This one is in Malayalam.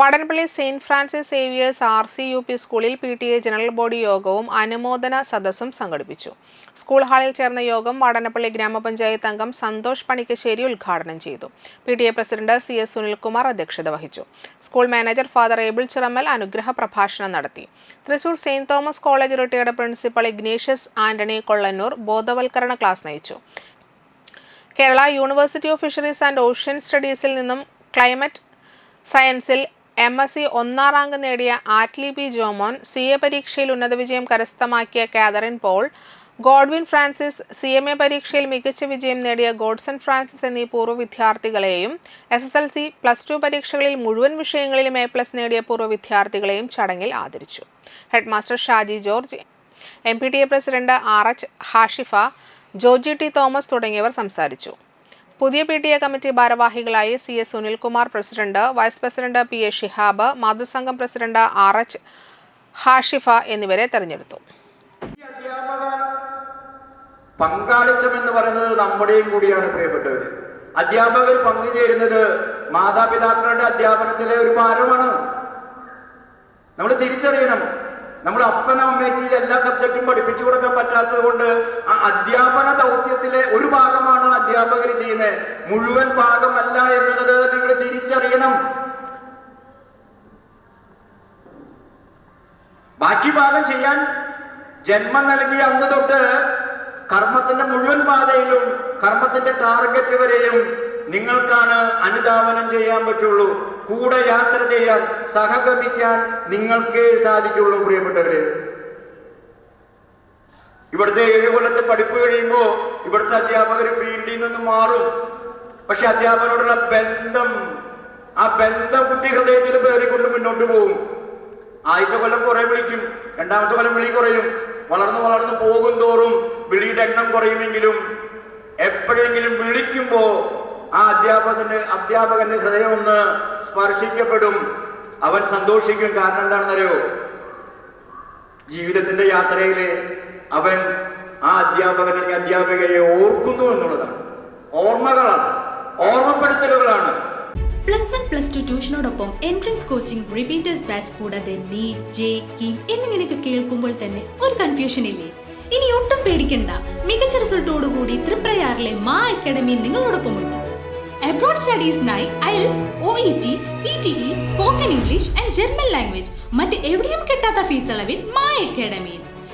Vadanappally saint Francis Xavier's R C U P സ്കൂളിൽ P T A general body യോഗവും അനുമോദന സദസ്സും സംഘടിപ്പിച്ചു. സ്കൂൾ ഹാളിൽ ചേർന്ന യോഗം വടനപ്പള്ളി ഗ്രാമപഞ്ചായത്ത് അംഗം സന്തോഷ് പണിക്കശ്ശേരി ഉദ്ഘാടനം ചെയ്തു. P T A president C S Sunilkumar അധ്യക്ഷത വഹിച്ചു. School manager father Abel Chirammal അനുഗ്രഹ പ്രഭാഷണം നടത്തി. Thrissur saint Thomas college retired principal Ignatius Antony Kollannur ബോധവൽക്കരണ ക്ലാസ് നയിച്ചു. Kerala university of fisheries and ocean സ്റ്റഡീസിൽ നിന്നും ക്ലൈമറ്റ് സയൻസിൽ എം എസ് സി ഒന്നാം റാങ്ക് നേടിയ Attly P Jomon C A പരീക്ഷയിൽ ഉന്നത വിജയം കരസ്ഥമാക്കിയ Catherine Paul Godwin Francis C M A പരീക്ഷയിൽ മികച്ച വിജയം നേടിയ ഗോഡ്സൺ ഫ്രാൻസിസ് എന്നീ പൂർവ വിദ്യാർത്ഥികളെയും S S L C plus two പരീക്ഷകളിൽ മുഴുവൻ വിഷയങ്ങളിലും എ പ്ലസ് നേടിയ പൂർവ വിദ്യാർത്ഥികളെയും ചടങ്ങിൽ ആദരിച്ചു. Headmaster Shaji George M P T A president R H Hashifa Georgy T Thomas തുടങ്ങിയവർ സംസാരിച്ചു. പുതിയ പി ടി എ കമ്മിറ്റി ഭാരവാഹികളായി C S Sunilkumar president vice president P A Shihab മാതൃസംഘം president R H Hashifa എന്നിവരെ തെരഞ്ഞെടുത്തു. പങ്കാളിത്തം എന്ന് പറയുന്നത് നമ്മുടെയും കൂടിയാണ് പ്രിയപ്പെട്ടവര്. അധ്യാപകർ പങ്കുചേരുന്നത് മാതാപിതാക്കളുടെ അധ്യാപനത്തിലെ ഒരു ഭാരമാണ്. നമ്മൾ തിരിച്ചറിയണം. നമ്മൾ അപ്പനും അമ്മയ്ക്ക് എല്ലാ സബ്ജക്റ്റും പഠിപ്പിച്ചു കൊടുക്കാൻ പറ്റാത്തത് കൊണ്ട് ആ അധ്യാപന ദൗത്യത്തിലെ ഒരു ഭാഗമാണ് അധ്യാപകർ ചെയ്യുന്നത് മുഴുവൻ ഭാഗമല്ല എന്നുള്ളത് നിങ്ങൾ തിരിച്ചറിയണം. ബാക്കി ഭാഗം ചെയ്യാൻ ജന്മം നൽകിയ അന്ന് തൊട്ട് കർമ്മത്തിന്റെ മുഴുവൻ പാതയിലും കർമ്മത്തിന്റെ ടാർഗറ്റ് വരെയും നിങ്ങൾക്കാണ് അനുധാവനം ചെയ്യാൻ പറ്റുള്ളൂ. കൂടെ യാത്ര ചെയ്യാൻ സഹകരിക്കാൻ നിങ്ങൾക്കേ സാധിക്കുള്ളൂ പ്രിയപ്പെട്ടവര്. ഇവിടുത്തെ ഏഴ് കൊല്ലത്തെ പഠിപ്പ് കഴിയുമ്പോൾ ഇവിടുത്തെ അധ്യാപകർ ഫീൽഡിൽ നിന്ന് മാറും. പക്ഷെ അധ്യാപകരോടുള്ള ബന്ധം ആ ബന്ധം കുട്ടി ഹൃദയത്തിൽ പേറിക്കൊണ്ട് മുന്നോട്ട് പോകും ആദ്യത്തെ കൊല്ലം കുറെ വിളിക്കും രണ്ടാമത്തെ കൊല്ലം വിളി കുറയും. വളർന്നു വളർന്നു പോകും തോറും വിളിയുടെ എണ്ണം കുറയുമെങ്കിലും എപ്പോഴെങ്കിലും വിളിക്കുമ്പോ ആ അധ്യാപകന് അധ്യാപകന്റെ ഹൃദയം ഒന്ന് സ്പർശിക്കപ്പെടും. അവൻ സന്തോഷിക്കും. കാരണം എന്താണെന്നറിയോ? ജീവിതത്തിന്റെ യാത്രയിൽ അവൻ ആ അധ്യാപകൻ അല്ലെങ്കിൽ അധ്യാപികയെ ഓർക്കുന്നു എന്നുള്ളതാണ്. ഓർമ്മകളാണ്. ഓർമ്മപ്പെടുത്തലുകളാണ്. പ്ലസ് വൺ പ്ലസ് ടു ട്യൂഷനോടൊപ്പം എൻട്രൻസ് കോച്ചിങ് റിപ്പീറ്റേഴ്സ് ബാച്ച് കൂടാതെ നീറ്റ് ജെ കീം എന്നിങ്ങനെയൊക്കെ കേൾക്കുമ്പോൾ തന്നെ ഒരു കൺഫ്യൂഷൻ ഇല്ലേ? ഇനി ഒട്ടും പേടിക്കണ്ട. മികച്ച റിസൾട്ടോടുകൂടി തൃപ്രയാറിലെ മാ അക്കാഡമി നിങ്ങളോടൊപ്പമുണ്ട്. Abroad സ്റ്റഡീസിനായി IELTS O E T P T E spoken English and German language മറ്റ് എവിടെയും കിട്ടാത്ത ഫീസ് അളവിൽ മാ അക്കാഡമിയിൽ